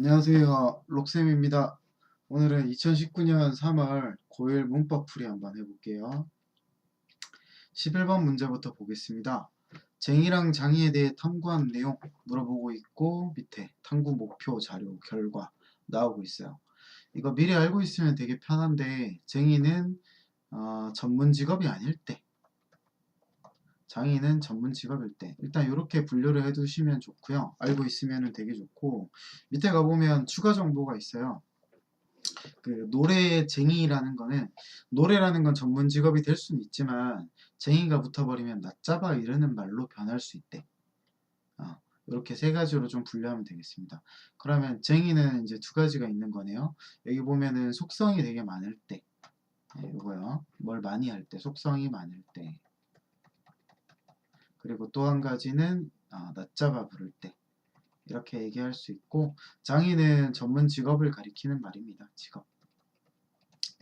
안녕하세요. 록쌤입니다. 오늘은 2019년 3월 고1 문법 풀이 한번 해볼게요. 11번 문제부터 보겠습니다. 쟁이랑 장이에 대해 탐구한 내용 물어보고 있고 밑에 탐구 목표 자료 결과 나오고 있어요. 이거 미리 알고 있으면 되게 편한데 쟁이는 어, 전문 직업이 아닐 때 장애인은 전문 직업일 때 일단 이렇게 분류를 해두시면 좋고요. 알고 있으면 되게 좋고 밑에 가보면 추가 정보가 있어요. 그 노래쟁이라는 거는 노래라는 건 전문 직업이 될 수는 있지만 쟁이가 붙어버리면 낮잡아 이르는 말로 변할 수 있대. 어, 이렇게 세 가지로 좀 분류하면 되겠습니다. 그러면 쟁이는 이제 두 가지가 있는 거네요. 여기 보면은 속성이 되게 많을 때, 네, 이거요. 뭘 많이 할 때, 속성이 많을 때. 그리고 또 한 가지는 아, 낮잡아 부를 때 이렇게 얘기할 수 있고 장인은 전문 직업을 가리키는 말입니다. 직업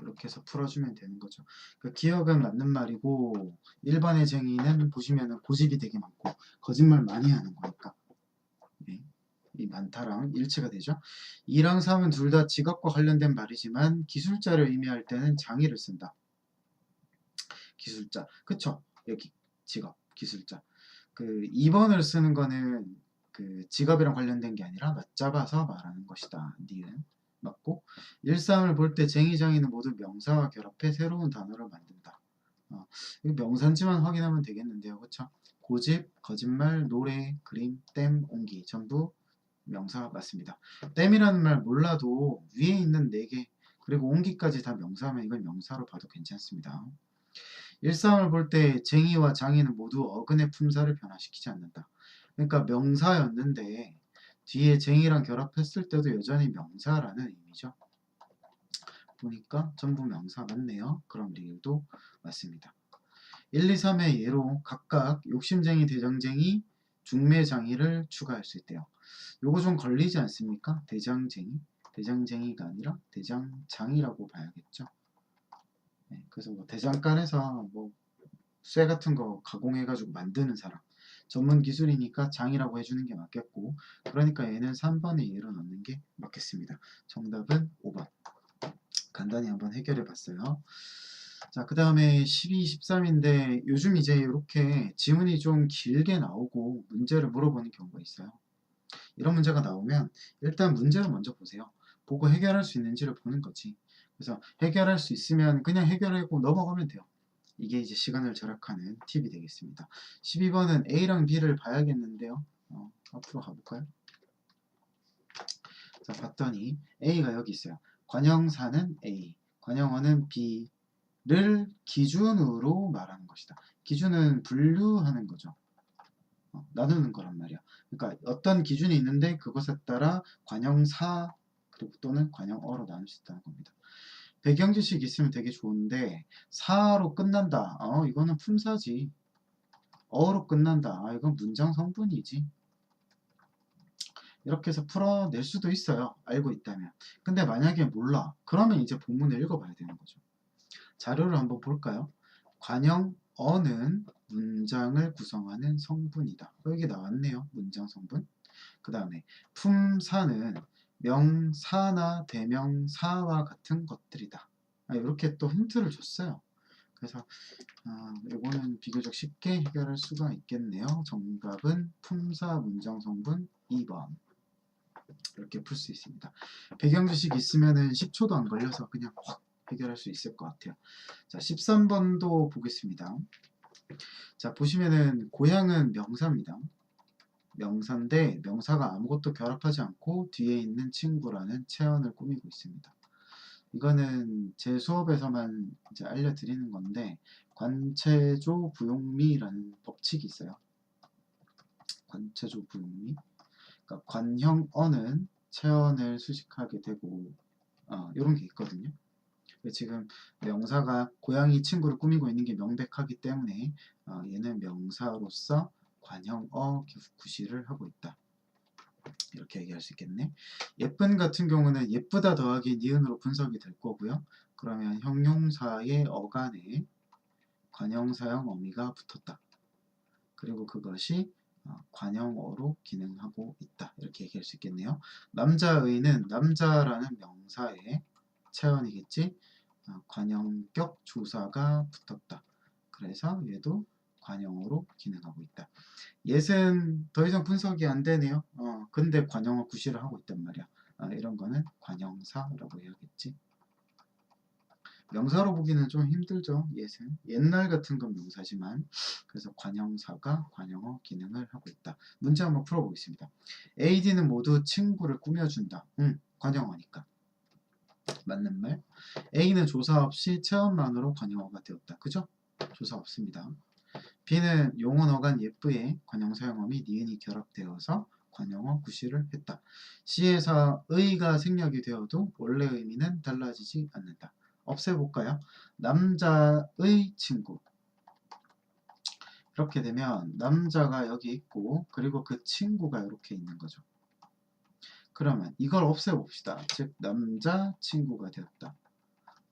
이렇게 해서 풀어주면 되는 거죠. 그 기억은 맞는 말이고 일반의 쟁이는 보시면은 고집이 되게 많고 거짓말 많이 하는 거니까 네. 이 많다랑 일치가 되죠. 2랑 3은 둘 다 직업과 관련된 말이지만 기술자를 의미할 때는 장의를 쓴다. 기술자 그쵸 여기 직업 기술자. 그 2번을 쓰는 거는 그 직업이랑 관련된 게 아니라 맞잡아서 말하는 것이다. 니은 맞고 1, 3을 볼 때 쟁이 장이는 모두 명사와 결합해 새로운 단어를 만든다. 어, 명사인지만 확인하면 되겠는데요. 그쵸? 고집, 거짓말, 노래, 그림, 땜, 옹기 전부 명사 맞습니다. 땜이라는 말 몰라도 위에 있는 4개 그리고 옹기까지 다 명사하면 이건 명사로 봐도 괜찮습니다. 일상을 볼 때 쟁이와 장이는 모두 어근의 품사를 변화시키지 않는다. 그러니까 명사였는데 뒤에 쟁이랑 결합했을 때도 여전히 명사라는 의미죠. 보니까 전부 명사 맞네요. 그럼 리을도 맞습니다. 1, 2, 3의 예로 각각 욕심쟁이, 대장쟁이, 중매장이를 추가할 수 있대요. 요거 좀 걸리지 않습니까? 대장쟁이, 대장쟁이가 아니라 대장장이라고 봐야겠죠. 네, 그래서 뭐 대장간에서 뭐 쇠 같은 거 가공해가지고 만드는 사람 전문 기술이니까 장이라고 해주는 게 맞겠고 그러니까 얘는 3번에 예로 넣는 게 맞겠습니다. 정답은 5번 간단히 한번 해결해 봤어요. 자, 그 다음에 12, 13인데 요즘 이제 이렇게 지문이 좀 길게 나오고 문제를 물어보는 경우가 있어요. 이런 문제가 나오면 일단 문제를 먼저 보세요. 보고 해결할 수 있는지를 보는 거지. 그래서 해결할 수 있으면 그냥 해결하고 넘어가면 돼요. 이게 이제 시간을 절약하는 팁이 되겠습니다. 12번은 A랑 B를 봐야겠는데요. 어, 앞으로 가볼까요? 자, 봤더니 A가 여기 있어요. 관형사는 A, 관형어는 B를 기준으로 말하는 것이다. 기준은 분류하는 거죠. 어, 나누는 거란 말이야. 그러니까 어떤 기준이 있는데 그것에 따라 관형사 또는 관형어로 나눌 수 있다는 겁니다. 배경 지식 있으면 되게 좋은데 사로 끝난다. 어, 이거는 품사지. 어로 끝난다. 아, 이건 문장 성분이지. 이렇게 해서 풀어낼 수도 있어요. 알고 있다면. 근데 만약에 몰라. 그러면 이제 본문을 읽어봐야 되는 거죠. 자료를 한번 볼까요? 관형 어는 문장을 구성하는 성분이다. 여기 나왔네요. 문장 성분. 그 다음에 품사는 명사나 대명사와 같은 것들이다. 아, 이렇게 또 힌트를 줬어요. 그래서 아, 이거는 비교적 쉽게 해결할 수가 있겠네요. 정답은 품사 문장 성분 2번. 이렇게 풀 수 있습니다. 배경 지식 있으면은 10초도 안 걸려서 그냥 확 해결할 수 있을 것 같아요. 자, 13번도 보겠습니다. 자, 보시면은 고향은 명사입니다. 명사인데 명사가 아무것도 결합하지 않고 뒤에 있는 친구라는 체언을 꾸미고 있습니다. 이거는 제 수업에서만 이제 알려드리는 건데 관체조 부용미라는 법칙이 있어요. 관체조 부용미. 그러니까 관형어는 체언을 수식하게 되고 어, 이런 게 있거든요. 지금 명사가 고양이 친구를 꾸미고 있는 게 명백하기 때문에 어, 얘는 명사로서 관형어 구시를 하고 있다. 이렇게 얘기할 수 있겠네. 예쁜 같은 경우는 예쁘다 더하기 니은으로 분석이 될 거고요. 그러면 형용사의 어간에 관형사형 어미가 붙었다. 그리고 그것이 어, 관형어로 기능하고 있다. 이렇게 얘기할 수 있겠네요. 남자의는 남자라는 명사에 체언이겠지. 어, 관형격 조사가 붙었다. 그래서 얘도 관형어로 기능하고 있다. 옛은 더 이상 분석이 안 되네요. 어, 근데 관형어 구실을 하고 있단 말이야. 아, 이런 거는 관형사라고 해야겠지. 명사로 보기는 좀 힘들죠. 옛은 옛날 같은 건 명사지만 그래서 관형사가 관형어 기능을 하고 있다. 문제 한번 풀어보겠습니다. A, D는 모두 친구를 꾸며준다. 음, 관형어니까. 맞는 말. A는 조사 없이 체험만으로 관형어가 되었다. 그죠? 조사 없습니다. B는 용언 어간 예쁘에 관형 사용어미 니은이 결합되어서 관형어 구실을 했다. C에서 의가 생략이 되어도 원래 의미는 달라지지 않는다. 없애볼까요? 남자의 친구. 이렇게 되면 남자가 여기 있고 그리고 그 친구가 이렇게 있는 거죠. 그러면 이걸 없애봅시다. 즉 남자 친구가 되었다.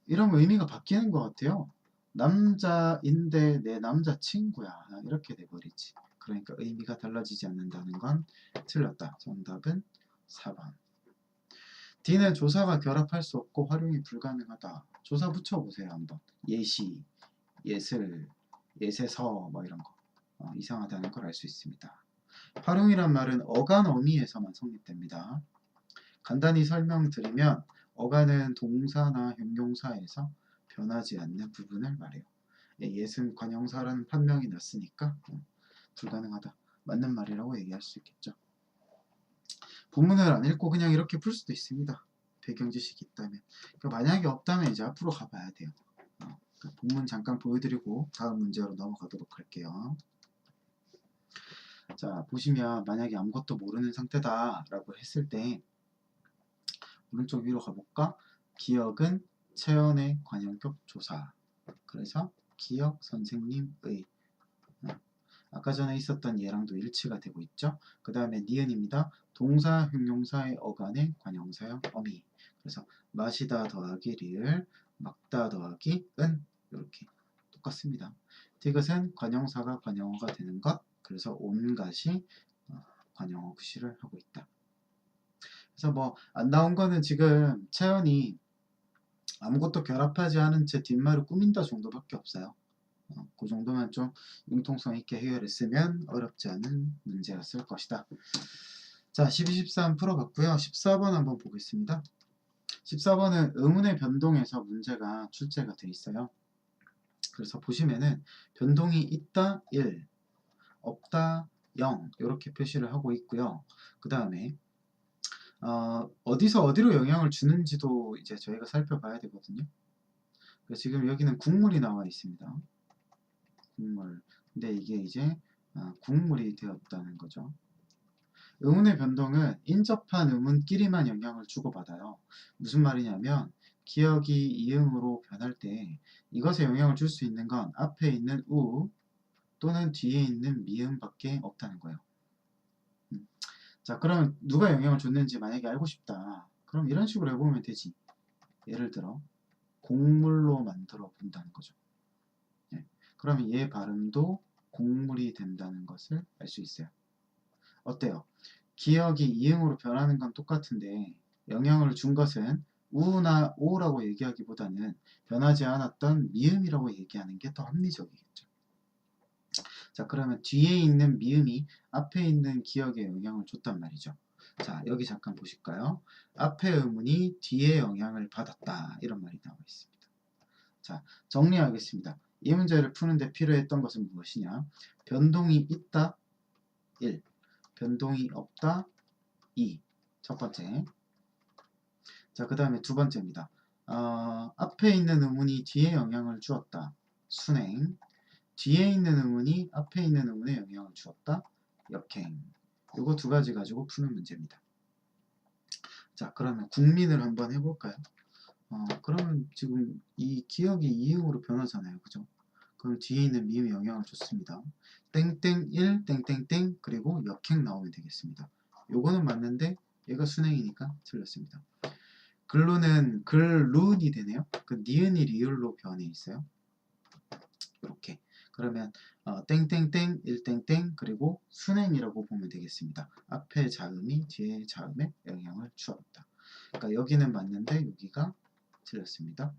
이런 의미가 바뀌는 것 같아요. 남자인데 내 남자 친구야. 이렇게 돼버리지. 그러니까 의미가 달라지지 않는다는 건 틀렸다. 정답은 4번. D는 조사가 결합할 수 없고 활용이 불가능하다. 조사 붙여보세요 한번. 예시, 예슬, 예세서 뭐 이런 거. 어, 이상하다는 걸 알 수 있습니다. 활용이란 말은 어간 어미에서만 성립됩니다. 간단히 설명드리면 어간은 동사나 형용사에서 변하지 않는 부분을 말해요. 예, 예은 관형사라는 판명이 났으니까 어, 불가능하다. 맞는 말이라고 얘기할 수 있겠죠. 본문을 안 읽고 그냥 이렇게 풀 수도 있습니다. 배경 지식이 있다면. 그러니까 만약에 없다면 이제 앞으로 가봐야 돼요. 어, 그러니까 본문 잠깐 보여드리고 다음 문제로 넘어가도록 할게요. 자 보시면 만약에 아무것도 모르는 상태다 라고 했을 때 오른쪽 위로 가볼까? 기억은 체연의 관형격 조사. 그래서 기억 선생님의 어, 아까 전에 있었던 얘랑도 일치가 되고 있죠. 그 다음에 니은입니다. 동사, 형용사의 어간의 관형사형 어미. 그래서 마시다 더하기 리을, 막다 더하기 은 이렇게 똑같습니다. 디귿은 관형사가 관형어가 되는 것. 그래서 온갖이 어, 관형어 구실을 하고 있다. 그래서 뭐 안 나온 거는 지금 채연이 아무것도 결합하지 않은 채 뒷말을 꾸민다 정도밖에 없어요. 어, 그 정도만 좀 융통성 있게 해결했으면 어렵지 않은 문제였을 것이다. 자, 12, 13 풀어봤고요. 14번 한번 보겠습니다. 14번은 의문의 변동에서 문제가 출제가 돼 있어요. 그래서 보시면은 변동이 있다 1, 없다 0 이렇게 표시를 하고 있고요. 그 다음에 어, 어디서 어디로 영향을 주는지도 이제 저희가 살펴봐야 되거든요. 지금 여기는 국물이 나와 있습니다. 국물. 근데 이게 이제 어, 국물이 되었다는 거죠. 의문의 변동은 인접한 의문끼리만 영향을 주고받아요. 무슨 말이냐면 기억이 이응으로 변할 때 이것에 영향을 줄 수 있는 건 앞에 있는 우 또는 뒤에 있는 미음밖에 없다는 거예요. 음. 자 그러면 누가 영향을 줬는지 만약에 알고 싶다. 그럼 이런 식으로 해보면 되지. 예를 들어 곡물로 만들어 본다는 거죠. 예. 그러면 얘 발음도 곡물이 된다는 것을 알 수 있어요. 어때요? 기억이 이응으로 변하는 건 똑같은데 영향을 준 것은 우나 오라고 얘기하기보다는 변하지 않았던 미음이라고 얘기하는 게 더 합리적이겠죠. 자 그러면 뒤에 있는 미음이 앞에 있는 기억에 영향을 줬단 말이죠. 자 여기 잠깐 보실까요? 앞에 의문이 뒤에 영향을 받았다 이런 말이 나와 있습니다. 자 정리하겠습니다. 이 문제를 푸는데 필요했던 것은 무엇이냐? 변동이 있다 1 변동이 없다 2. 첫 번째. 자, 그 다음에 두 번째입니다. 어, 앞에 있는 의문이 뒤에 영향을 주었다. 순행. 뒤에 있는 의문이 앞에 있는 의문에 영향을 주었다. 역행. 요거 두 가지 가지고 푸는 문제입니다. 자, 그러면 국민을 한번 해볼까요? 어, 그러면 지금 이 기억이 이응으로 변하잖아요. 그죠? 그럼 뒤에 있는 미음이 영향을 줬습니다. 땡땡 1 땡땡땡 그리고 역행 나오면 되겠습니다. 요거는 맞는데 얘가 순행이니까 틀렸습니다. 글루는 글룬이 되네요. 그 니은이 리을로 변해 있어요. 이렇게 그러면 어, 땡땡땡 1땡땡 그리고 순행이라고 보면 되겠습니다. 앞에 자음이 뒤에 자음에 영향을 주었다. 그러니까 여기는 맞는데 여기가 틀렸습니다.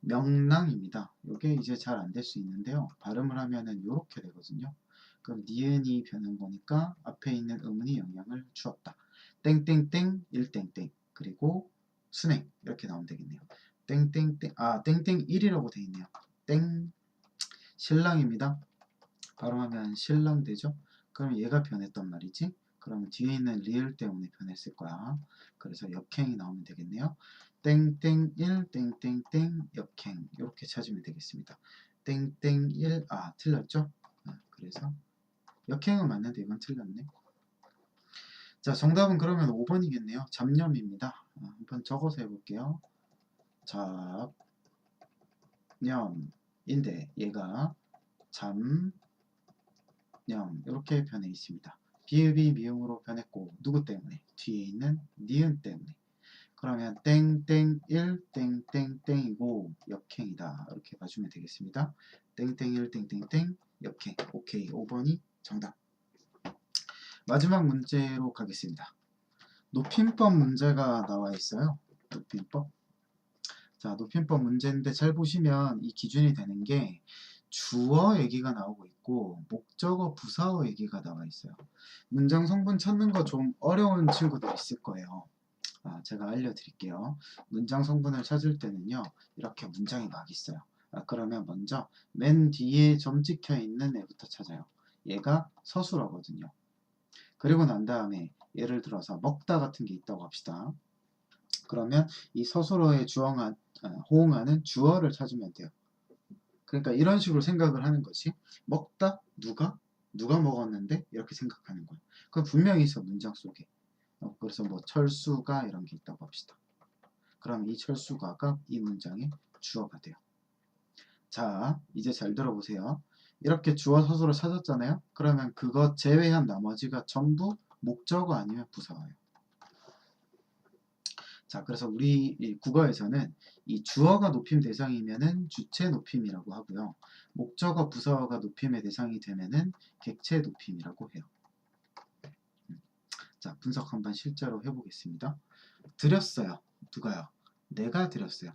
명랑입니다. 이게 이제 잘 안 될 수 있는데요. 발음을 하면은 이렇게 되거든요. 그럼 니은이 변한 거니까 앞에 있는 음운이 영향을 주었다. 땡땡땡 1땡땡 그리고 순행 이렇게 나오면 되겠네요. 땡땡땡 아 땡땡 1이라고 돼 있네요. 땡 신랑입니다. 발음하면 신랑 되죠? 그럼 얘가 변했단 말이지. 그러면 뒤에 있는 리을 때문에 변했을 거야. 그래서 역행이 나오면 되겠네요. 땡땡 1 땡땡땡 역행 이렇게 찾으면 되겠습니다. 땡땡 1 아 틀렸죠? 아, 그래서 역행은 맞는데 이건 틀렸네. 자 정답은 그러면 5번이겠네요. 잡념입니다. 아, 한번 적어서 해볼게요. 잡념 인데 얘가 잠념 이렇게 변해 있습니다. 비읍이 미음으로 변했고 누구 때문에? 뒤에 있는 니은 때문에. 그러면 땡땡 1 땡땡땡이고 역행이다. 이렇게 봐주면 되겠습니다. 땡땡 1 땡땡땡 역행. 오케이. 5번이 정답. 마지막 문제로 가겠습니다. 높임법 문제가 나와 있어요. 높임법. 자, 높임법 문제인데 잘 보시면 이 기준이 되는 게 주어 얘기가 나오고 있고 목적어 부사어 얘기가 나와 있어요. 문장 성분 찾는 거 좀 어려운 친구들 있을 거예요. 아, 제가 알려드릴게요. 문장 성분을 찾을 때는요, 이렇게 문장이 막 있어요. 아, 그러면 먼저 맨 뒤에 점 찍혀 있는 애부터 찾아요. 얘가 서술어거든요. 그리고 난 다음에 예를 들어서 먹다 같은 게 있다고 합시다. 그러면 이 서술어에 주어가, 아, 호응하는 주어를 찾으면 돼요. 그러니까 이런 식으로 생각을 하는 거지. 먹다? 누가? 누가 먹었는데? 이렇게 생각하는 거야. 그건 분명히 있어, 문장 속에. 어, 그래서 뭐 철수가 이런 게 있다고 합시다. 그럼 이 철수가가 이 문장의 주어가 돼요. 자, 이제 잘 들어보세요. 이렇게 주어 서술을 찾았잖아요. 그러면 그거 제외한 나머지가 전부 목적어 아니면 부사어예요. 자, 그래서 우리 이 국어에서는 이 주어가 높임 대상이면은 주체 높임이라고 하고요. 목적어, 부사어가 높임의 대상이 되면은 객체 높임이라고 해요. 음. 자, 분석 한번 실제로 해보겠습니다. 드렸어요. 누가요? 내가 드렸어요.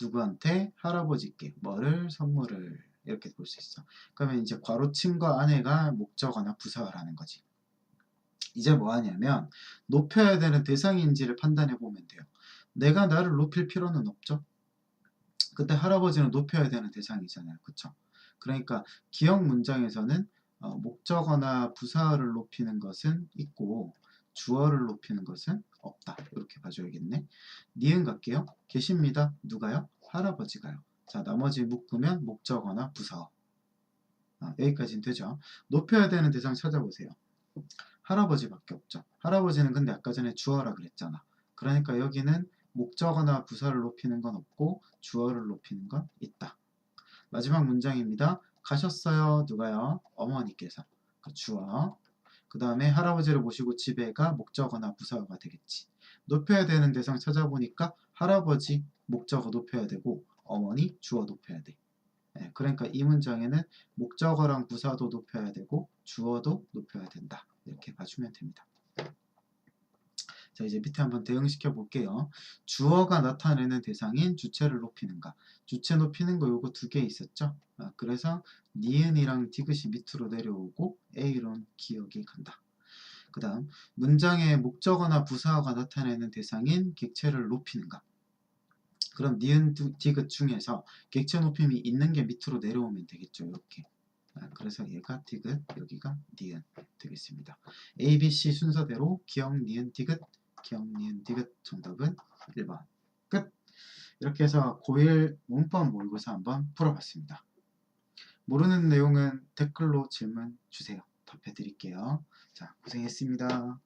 누구한테? 할아버지께. 뭐를? 선물을. 이렇게 볼 수 있어. 그러면 이제 괄호침과 안에가 목적어나 부사어라는 거지. 이제 뭐 하냐면 높여야 되는 대상인지를 판단해 보면 돼요. 내가 나를 높일 필요는 없죠. 그때 할아버지는 높여야 되는 대상이잖아요. 그쵸? 그러니까 기억 문장에서는 어, 목적어나 부사어를 높이는 것은 있고 주어를 높이는 것은 없다. 이렇게 봐줘야겠네. 니은 갈게요. 계십니다. 누가요? 할아버지가요. 자, 나머지 묶으면 목적어나 부사어. 아, 여기까지는 되죠. 높여야 되는 대상 찾아보세요. 할아버지밖에 없죠. 할아버지는 근데 아까 전에 주어라 그랬잖아. 그러니까 여기는 목적어나 부사를 높이는 건 없고 주어를 높이는 건 있다. 마지막 문장입니다. 가셨어요. 누가요? 어머니께서. 그 주어. 그 다음에 할아버지를 모시고 집에가 목적어나 부사어가 되겠지. 높여야 되는 대상 찾아보니까 할아버지 목적어 높여야 되고 어머니 주어 높여야 돼. 네, 그러니까 이 문장에는 목적어랑 부사도 높여야 되고 주어도 높여야 된다. 이렇게 봐주면 됩니다. 자 이제 밑에 한번 대응시켜 볼게요. 주어가 나타내는 대상인 주체를 높이는가. 주체 높이는 거 요거 두 개 있었죠. 아, 그래서 니은이랑 디귿이 밑으로 내려오고 A론 기억이 간다. 그 다음 문장의 목적어나 부사어가 나타내는 대상인 객체를 높이는가. 그럼 니은 디귿 중에서 객체 높임이 있는 게 밑으로 내려오면 되겠죠. 이렇게. 아, 그래서 얘가 디귿, 여기가 니은 되겠습니다. A, B, C 순서대로 기억, 니은, 디귿, 기억, 니은, 디귿 정답은 1번. 끝! 이렇게 해서 고1 문법 모의고사 한번 풀어봤습니다. 모르는 내용은 댓글로 질문 주세요. 답해드릴게요. 자, 고생했습니다.